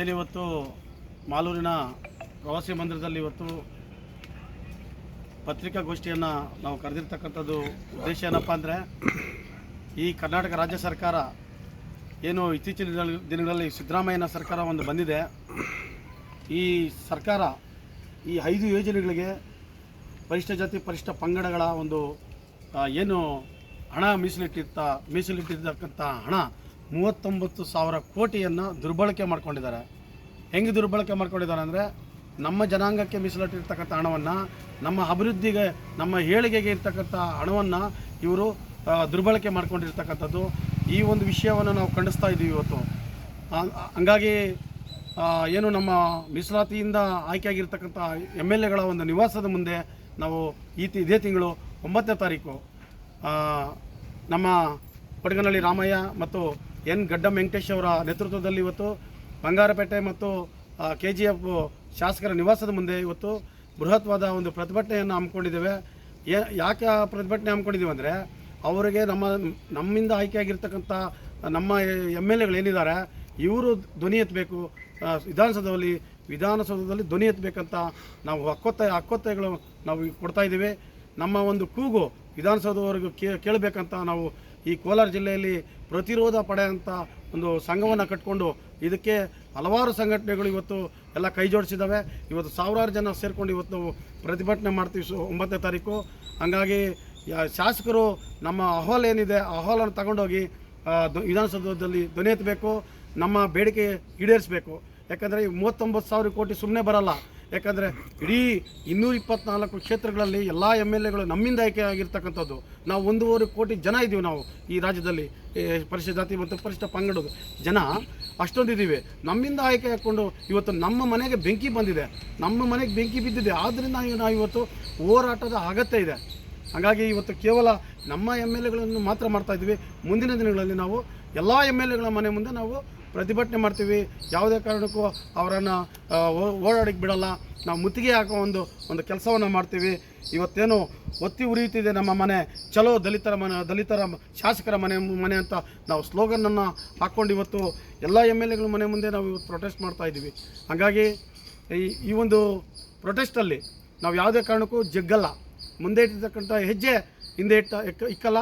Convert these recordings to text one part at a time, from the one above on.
ಏನಿವತ್ತು ಮಾಲೂರಿನ ಪ್ರವಾಸಿ ಮಂದಿರದಲ್ಲಿ ಇವತ್ತು ಪತ್ರಿಕಾಗೋಷ್ಠಿಯನ್ನು ನಾವು ಕರೆದಿರ್ತಕ್ಕಂಥದ್ದು ಉದ್ದೇಶ ಏನಪ್ಪ ಅಂದರೆ ಈ ಕರ್ನಾಟಕ ರಾಜ್ಯ ಸರ್ಕಾರ ಏನು ಇತ್ತೀಚಿನ ದಿನಗಳಲ್ಲಿ- ಸಿದ್ದರಾಮಯ್ಯನ ಸರ್ಕಾರ ಒಂದು ಬಂದಿದೆ. ಈ ಸರ್ಕಾರ ಈ ಐದು ಯೋಜನೆಗಳಿಗೆ ಪರಿಷ್ಠ ಜಾತಿ, ಪರಿಷ್ಠ ಪಂಗಡಗಳ ಒಂದು ಏನು ಹಣ ಮೀಸಲಿಟ್ಟಿರ್ತ ಮೀಸಲಿಟ್ಟಿರ್ತಕ್ಕಂಥ ಹಣ ಮೂವತ್ತೊಂಬತ್ತು ಸಾವಿರ ಕೋಟಿಯನ್ನು ದುರ್ಬಳಕೆ ಮಾಡ್ಕೊಂಡಿದ್ದಾರೆ. ಹೆಂಗೆ ದುರ್ಬಳಕೆ ಮಾಡ್ಕೊಂಡಿದ್ದಾರೆ ಅಂದರೆ ನಮ್ಮ ಜನಾಂಗಕ್ಕೆ ಮೀಸಲಿಟ್ಟಿರ್ತಕ್ಕಂಥ ಹಣವನ್ನು, ನಮ್ಮ ಅಭಿವೃದ್ಧಿಗೆ, ನಮ್ಮ ಏಳಿಗೆಗೆ ಇರ್ತಕ್ಕಂಥ ಹಣವನ್ನು ಇವರು ದುರ್ಬಳಕೆ ಮಾಡ್ಕೊಂಡಿರ್ತಕ್ಕಂಥದ್ದು. ಈ ಒಂದು ವಿಷಯವನ್ನು ನಾವು ಖಂಡಿಸ್ತಾ ಇದ್ದೀವಿ ಇವತ್ತು. ಹಂಗಾಗಿ ಏನು ನಮ್ಮ ಮೀಸಲಾತಿಯಿಂದ ಆಯ್ಕೆಯಾಗಿರ್ತಕ್ಕಂಥ ಎಂ ಎಲ್ ಎಗಳ ಒಂದು ನಿವಾಸದ ಮುಂದೆ ನಾವು ಈ ತಿ- ಇದೇ ತಿಂಗಳು ಒಂಬತ್ತನೇ ತಾರೀಕು ನಮ್ಮ ಕೊಡಗನಹಳ್ಳಿ ರಾಮಯ್ಯ ಮತ್ತು ಎನ್ ಗಡ್ಡ ವೆಂಕಟೇಶ್ ಅವರ ನೇತೃತ್ವದಲ್ಲಿ ಇವತ್ತು ಬಂಗಾರಪೇಟೆ ಮತ್ತು ಕೆ ಜಿ ಎಫ್ ಶಾಸಕರ ನಿವಾಸದ ಮುಂದೆ ಇವತ್ತು ಬೃಹತ್ವಾದ ಒಂದು ಪ್ರತಿಭಟನೆಯನ್ನು ಹಮ್ಮಿಕೊಂಡಿದ್ದೇವೆ. ಯಾಕೆ ಆ ಪ್ರತಿಭಟನೆ ಹಮ್ಮಿಕೊಂಡಿದ್ದೀವಿ ಅಂದರೆ ಅವರಿಗೆ ನಮ್ಮ, ನಮ್ಮಿಂದ ಆಯ್ಕೆಯಾಗಿರ್ತಕ್ಕಂಥ ನಮ್ಮ ಎಂ ಎಲ್ ಎಗಳೇನಿದ್ದಾರೆ ಇವರು ಧ್ವನಿ ಎತ್ತಬೇಕು. ವಿಧಾನಸೌಧದಲ್ಲಿ ವಿಧಾನಸೌಧದಲ್ಲಿ ಧ್ವನಿ ಎತ್ತಬೇಕಂತ ನಾವು ಹಕ್ಕೊತ್ತಾಯ ಹಕ್ಕೊತ್ತಾಯಗಳು ನಾವು ಕೊಡ್ತಾ ಇದ್ದೀವಿ. ನಮ್ಮ ಒಂದು ಕೂಗು ವಿಧಾನಸೌಧವರೆಗೂ ಕೇಳಬೇಕಂತ ನಾವು ಈ ಕೋಲಾರ ಜಿಲ್ಲೆಯಲ್ಲಿ ಪ್ರತಿರೋಧ ಪಡೆಯಂಥ ಒಂದು ಸಂಘವನ್ನು ಕಟ್ಕೊಂಡು ಇದಕ್ಕೆ ಹಲವಾರು ಸಂಘಟನೆಗಳು ಇವತ್ತು ಎಲ್ಲ ಕೈ ಜೋಡಿಸಿದ್ದಾವೆ. ಇವತ್ತು ಸಾವಿರಾರು ಜನ ಸೇರಿಕೊಂಡು ಇವತ್ತು ನಾವು ಪ್ರತಿಭಟನೆ ಮಾಡ್ತೀವಿ ಸೊ, ಒಂಬತ್ತನೇ ತಾರೀಕು. ಹಂಗಾಗಿ ಶಾಸಕರು ನಮ್ಮ ಅಹವಾಲು ಏನಿದೆ ಆ ಅಹವಾಲನ್ನು ತಗೊಂಡೋಗಿ ವಿಧಾನಸೌಧದಲ್ಲಿ ಧ್ವನಿ ಎತ್ತಬೇಕು, ನಮ್ಮ ಬೇಡಿಕೆ ಈಡೇರಿಸಬೇಕು. ಯಾಕಂದರೆ ಈ ಮೂವತ್ತೊಂಬತ್ತು ಸಾವಿರ ಕೋಟಿ ಸುಮ್ಮನೆ ಬರಲ್ಲ. ಯಾಕಂದರೆ ಇಡೀ ಇನ್ನೂರ ಇಪ್ಪತ್ನಾಲ್ಕು ಕ್ಷೇತ್ರಗಳಲ್ಲಿ ಎಲ್ಲ ಎಂ ಎಲ್ ಎಗಳು ನಮ್ಮಿಂದ ಆಯ್ಕೆ ಆಗಿರ್ತಕ್ಕಂಥದ್ದು. ನಾವು ಒಂದೂವರೆ ಕೋಟಿ ಜನ ಇದ್ದೀವಿ ನಾವು ಈ ರಾಜ್ಯದಲ್ಲಿ. ಪರಿಶಿಷ್ಟ ಜಾತಿ ಮತ್ತು ಪರಿಶಿಷ್ಟ ಪಂಗಡದ ಜನ ಅಷ್ಟೊಂದಿದ್ದೀವಿ. ನಮ್ಮಿಂದ ಆಯ್ಕೆ ಹಾಕ್ಕೊಂಡು ಇವತ್ತು ನಮ್ಮ ಮನೆಗೆ ಬೆಂಕಿ ಬಂದಿದೆ. ನಮ್ಮ ಮನೆಗೆ ಬೆಂಕಿ ಬಿದ್ದಿದೆ. ಆದ್ದರಿಂದ ನಾವು ಇವತ್ತು ಹೋರಾಟದ ಅಗತ್ಯ ಇದೆ. ಹಾಗಾಗಿ ಇವತ್ತು ಕೇವಲ ನಮ್ಮ ಎಂ ಎಲ್ ಎಗಳನ್ನು ಮಾತ್ರ ಮಾಡ್ತಾ ಇದ್ದೀವಿ. ಮುಂದಿನ ದಿನಗಳಲ್ಲಿ ನಾವು ಎಲ್ಲ ಎಂ ಎಲ್ ಎಗಳ ಮನೆ ಮುಂದೆ ನಾವು ಪ್ರತಿಭಟನೆ ಮಾಡ್ತೀವಿ. ಯಾವುದೇ ಕಾರಣಕ್ಕೂ ಅವರನ್ನು ಓಡಾಡಕ್ಕೆ ಬಿಡಲ್ಲ. ನಾವು ಮುತ್ತಿಗೆ ಹಾಕೋ ಒಂದು ಒಂದು ಕೆಲಸವನ್ನು ಮಾಡ್ತೀವಿ. ಇವತ್ತೇನು ಒತ್ತಿ ಉರಿಯುತ್ತಿದೆ ನಮ್ಮ ಮನೆ. ಚಲೋ ದಲಿತರ ಮನೆ, ದಲಿತರ ಶಾಸಕರ ಮನೆ ಮನೆ ಅಂತ ನಾವು ಸ್ಲೋಗನನ್ನು ಹಾಕ್ಕೊಂಡು ಇವತ್ತು ಎಲ್ಲ ಎಂ ಎಲ್ ಎಗಳ ಮನೆ ಮುಂದೆ ನಾವು ಇವತ್ತು ಪ್ರೊಟೆಸ್ಟ್ ಮಾಡ್ತಾ ಇದ್ದೀವಿ. ಹಾಗಾಗಿ ಈ ಈ ಒಂದು ಪ್ರೊಟೆಸ್ಟಲ್ಲಿ ನಾವು ಯಾವುದೇ ಕಾರಣಕ್ಕೂ ಜಗ್ಗಲ್ಲ. ಮುಂದೆ ಇಟ್ಟಿರ್ತಕ್ಕಂಥ ಹೆಜ್ಜೆ ಹಿಂದೆ ಇಟ್ಟ, ಇಕ್ಕ, ಇಕ್ಕಲ್ಲ.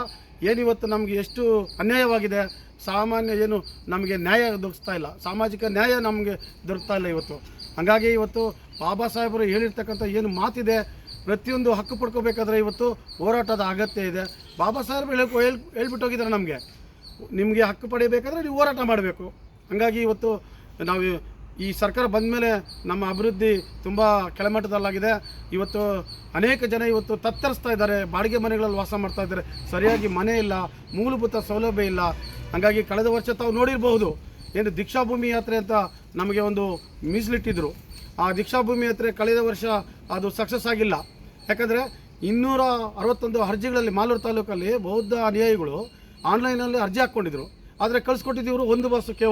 ಏನಿವತ್ತು ನಮಗೆ ಎಷ್ಟು ಅನ್ಯಾಯವಾಗಿದೆ ಸಾಮಾನ್ಯ ಏನು ನಮಗೆ ನ್ಯಾಯ ದೊರಕಿಸ್ತಾ ಇಲ್ಲ. ಸಾಮಾಜಿಕ ನ್ಯಾಯ ನಮಗೆ ದೊರಕ್ತಾ ಇಲ್ಲ ಇವತ್ತು. ಹಾಗಾಗಿ ಇವತ್ತು ಬಾಬಾ ಸಾಹೇಬರು ಹೇಳಿರ್ತಕ್ಕಂಥ ಏನು ಮಾತಿದೆ, ಪ್ರತಿಯೊಂದು ಹಕ್ಕು ಪಡ್ಕೋಬೇಕಾದ್ರೆ ಇವತ್ತು ಹೋರಾಟದ ಅಗತ್ಯ ಇದೆ. ಬಾಬಾ ಸಾಹೇಬರು ಹೇಳಿ ಹೇಳ್ ಹೇಳ್ಬಿಟ್ಟು ಹೋಗಿದ್ದಾರೆ ನಮಗೆ. ನಿಮಗೆ ಹಕ್ಕು ಪಡೆಯಬೇಕಾದ್ರೆ ನೀವು ಹೋರಾಟ ಮಾಡಬೇಕು. ಹಾಗಾಗಿ ಇವತ್ತು ನಾವು ಈ ಸರ್ಕಾರ ಬಂದ ಮೇಲೆ ನಮ್ಮ ಅಭಿವೃದ್ಧಿ ತುಂಬ ಕೆಳಮಟ್ಟದಲ್ಲಾಗಿದೆ. ಇವತ್ತು ಅನೇಕ ಜನ ಇವತ್ತು ತತ್ತರಿಸ್ತಾ ಇದ್ದಾರೆ. ಬಾಡಿಗೆ ಮನೆಗಳಲ್ಲಿ ವಾಸ ಮಾಡ್ತಾ ಇದ್ದಾರೆ. ಸರಿಯಾಗಿ ಮನೆ ಇಲ್ಲ, ಮೂಲಭೂತ ಸೌಲಭ್ಯ ಇಲ್ಲ. ಹಾಗಾಗಿ ಕಳೆದ ವರ್ಷ ತಾವು ನೋಡಿರಬಹುದು ಏನು ದೀಕ್ಷಾಭೂಮಿ ಯಾತ್ರೆ ಅಂತ ನಮಗೆ ಒಂದು ಮೀಸಲಿಟ್ಟಿದ್ರು. ಆ ದೀಕ್ಷಾಭೂಮಿ ಯಾತ್ರೆ ಕಳೆದ ವರ್ಷ ಅದು ಸಕ್ಸಸ್ ಆಗಿಲ್ಲ. ಯಾಕಂದರೆ ಇನ್ನೂರ ಅರವತ್ತೊಂದು ಅರ್ಜಿಗಳಲ್ಲಿ ಮಾಲೂರು ತಾಲೂಕಲ್ಲಿ ಬೌದ್ಧ ಅನುಯಾಯಿಗಳು ಆನ್ಲೈನಲ್ಲಿ ಅರ್ಜಿ ಹಾಕ್ಕೊಂಡಿದ್ರು. ಆದರೆ ಕಳಿಸ್ಕೊಟ್ಟಿದ್ದೀವರು ಒಂದು ಬಸ್ಸು